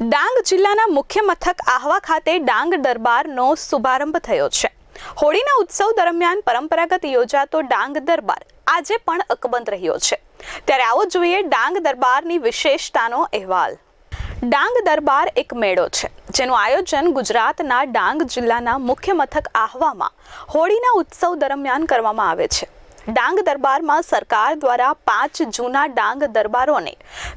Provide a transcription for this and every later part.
ડાંગ જિલ્લાના મુખ્ય મથક આહવા ખાતે ડાંગ દરબારનો શુભારંભ થયો છે. હોળીના ઉત્સવ દરમિયાન પરંપરાગત યોજાતો ડાંગ દરબાર આજે પણ અકબંધ રહ્યો છે. ત્યારે આવો જોઈએ ડાંગ દરબારની વિશેષતાનો અહેવાલ. ડાંગ દરબાર એક મેળો છે, જેનું આયોજન ગુજરાતના ડાંગ જિલ્લાના મુખ્ય મથક આહવામાં હોળીના ઉત્સવ દરમિયાન કરવામાં આવે છે. ડાંગ દરબારમાં સરકાર દ્વારા પાંચ જૂના ડાંગ દરબારોને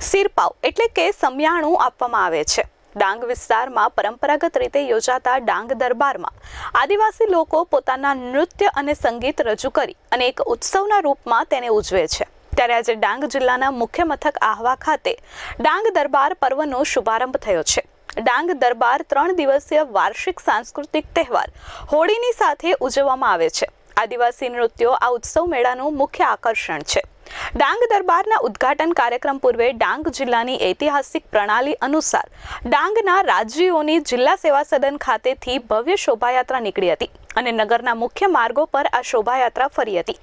સિરપાવ એટલે કે સમિયાણું આપવામાં આવે છે. ડાંગ વિસ્તારમાં પરંપરાગત રીતે યોજાતા ડાંગ દરબારમાં આદિવાસી લોકો પોતાના નૃત્ય અને સંગીત રજૂ કરી અને એક ઉત્સવના રૂપમાં તેને ઉજવે છે. ત્યારે આજે ડાંગ જિલ્લાના મુખ્ય મથક આહવા ખાતે ડાંગ દરબાર પર્વનો શુભારંભ થયો છે. ડાંગ દરબાર ત્રણ દિવસીય વાર્ષિક સાંસ્કૃતિક તહેવાર હોળીની સાથે ઉજવવામાં આવે છે. આદિવાસી નૃત્યો આ ઉત્સવ મેળાનું મુખ્ય આકર્ષણ છે. ડાંગ દરબારના ઉદ્ઘાટન કાર્યક્રમ પૂર્વે ડાંગ જિલ્લાની ઐતિહાસિક પ્રણાલી અનુસાર ડાંગના રાજવીઓની જિલ્લા સેવા સદન ખાતેથી ભવ્ય શોભાયાત્રા નીકળી હતી અને નગરના મુખ્ય માર્ગો પર આ શોભાયાત્રા ફરી હતી.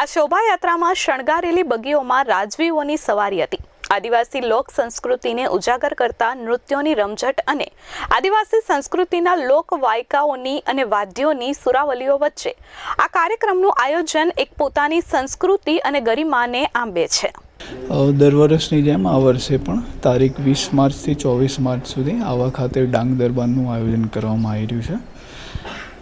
આ શોભાયાત્રામાં શણગારેલી બગીઓમાં રાજવીઓની સવારી હતી. આદિવાસી લોક સંસ્કૃતિને ઉજાગર કરતા નૃત્યોની રમઝટ અને આદિવાસી સંસ્કૃતિના લોક વાયકાઓની અને વાદ્યોની સુરાવલીઓ વચ્ચે આ કાર્યક્રમનું આયોજન એક પોતાની સંસ્કૃતિ અને ગરિમાને આંબે છે. દર વર્ષની જેમ આ વર્ષે પણ તારીખ વીસ માર્ચથી ચોવીસ માર્ચ સુધી આવા ખાતે ડાંગ દરબારનું આયોજન કરવામાં આવી રહ્યું છે.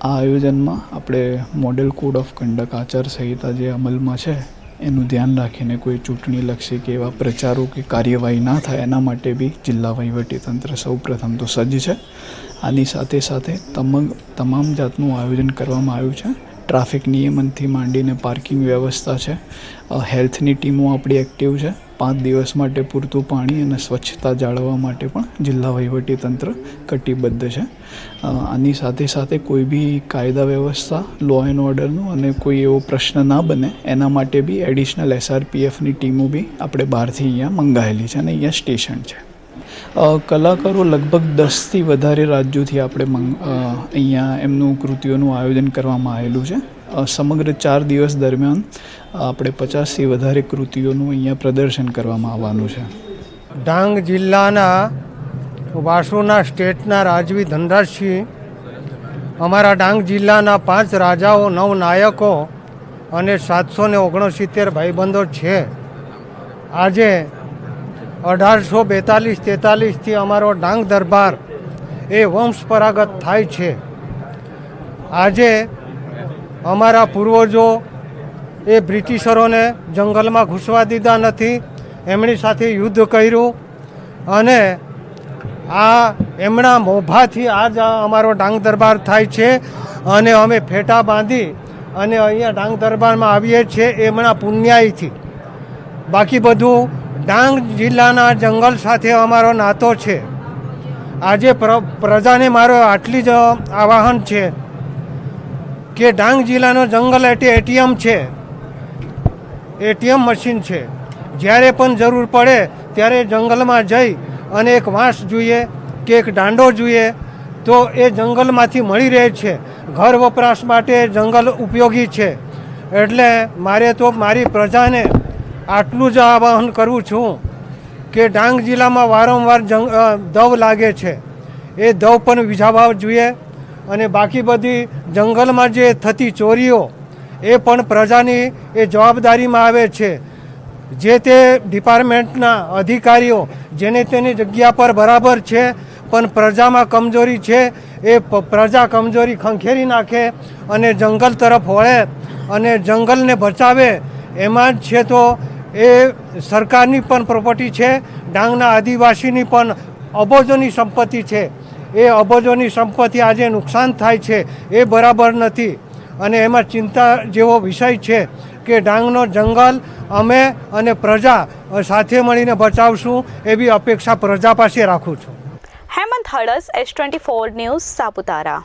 આ આયોજનમાં આપણે મોડેલ કોડ ઓફ કન્ડક્ટ આચાર સંહિતા જે અમલમાં છે એનું ધ્યાન રાખીને કોઈ ચૂંટણીલક્ષી કે એવા પ્રચારો કે કાર્યવાહી ના થાય, એના માટે બી જિલ્લા વહીવટીતંત્ર સૌ પ્રથમ તો સજ્જ છે. આની સાથે સાથે તમામ તમામ જાતનું આયોજન કરવામાં આવ્યું છે. ટ્રાફિક નિયમનથી માંડીને પાર્કિંગ વ્યવસ્થા છે. હેલ્થની ટીમો આપણી એક્ટિવ છે. પાંચ દિવસ માટે પૂરતું પાણી અને સ્વચ્છતા જાળવવા માટે પણ જિલ્લા વહીવટીતંત્ર કટિબદ્ધ છે. આની સાથે સાથે કોઈ બી કાયદા વ્યવસ્થા લો એન્ડ ઓર્ડરનું અને કોઈ એવો પ્રશ્ન ના બને, એના માટે બી એડિશનલ એસઆરપીએફની ટીમો બી આપણે બહારથી અહીંયા મંગાવેલી છે અને અહીંયા સ્ટેશન છે. કલાકારો લગભગ દસથી વધારે રાજ્યોથી આપણે અહીંયા એમનું કૃતિઓનું આયોજન કરવામાં આવેલું છે. સમગ્ર ચાર દિવસ દરમિયાન આપણે પચાસથી વધારે કૃતિઓનું અહીંયા પ્રદર્શન કરવામાં આવવાનું છે. ડાંગ જિલ્લાના વાસુના સ્ટેટના રાજવી ધનરાજસિંહ અમારા ડાંગ જિલ્લાના પાંચ રાજાઓ, નવ નાયકો અને સાતસો ને ઓગણસિત્તેર ભાઈબંધો છે. આજે અઢારસો બેતાલીસ તેતાલીસથી અમારો ડાંગ દરબાર એ વંશપરાગત થાય છે. આજે અમારા પૂર્વજો એ બ્રિટિશરોને જંગલમાં ઘૂસવા દીધા નથી, એમની સાથે યુદ્ધ કર્યું અને આ એમના મોભાથી આજ અમારો ડાંગ દરબાર થાય છે અને અમે ફેટા બાંધી અને અહીંયા ડાંગ દરબારમાં આવીએ છીએ એમના પુણ્યાયથી બાકી બધું ડાંગ જિલ્લાના જંગલ સાથે અમારો નાતો છે. આજે પ્ર, પ્રજાને મારો આટલી જ આવાહન છે કે ડાંગ જિલ્લાનો જંગલ એટલે એટીએમ છે. એટીએમ મશીન છે. જ્યારે પણ જરૂર પડે ત્યારે જંગલમાં જઈ અને એક વાંસ જોઈએ કે એક દાંડો જોઈએ તો એ જંગલમાંથી મળી રહે છે. ઘર વપરાશ માટે જંગલ ઉપયોગી છે. એટલે મારે તો મારી પ્રજાને આટલું જ આવાહન કરું છું કે ડાંગ જિલ્લામાં વારંવાર જંગ દવ લાગે છે. એ દવ પણ વિઝાવવા જોઈએ અને બાકી બધી જંગલમાં જે થતી ચોરીઓ, એ પણ પ્રજાની એ જવાબદારીમાં આવે છે. જે તે ડિપાર્ટમેન્ટના અધિકારીઓ જેને તેની જગ્યા પર બરાબર છે, પણ પ્રજામાં કમજોરી છે, એ પ્રજા કમજોરી ખંખેરી નાખે અને જંગલ તરફ વળે અને જંગલને બચાવે, એમાં જ છે તો એ સરકારની પણ પ્રોપર્ટી છે, ડાંગના આદિવાસીની પણ અબોજોની સંપત્તિ છે. એ અબોજોની સંપત્તિ આજે નુકસાન થાય છે, એ બરાબર નથી. અને એમાં ચિંતા જેવો વિષય છે કે ડાંગનો જંગલ અમે અને પ્રજા સાથે મળીને બચાવશું એવી અપેક્ષા પ્રજા પાસે રાખું છું. Hemant હળસ, S twenty four news, Saputara.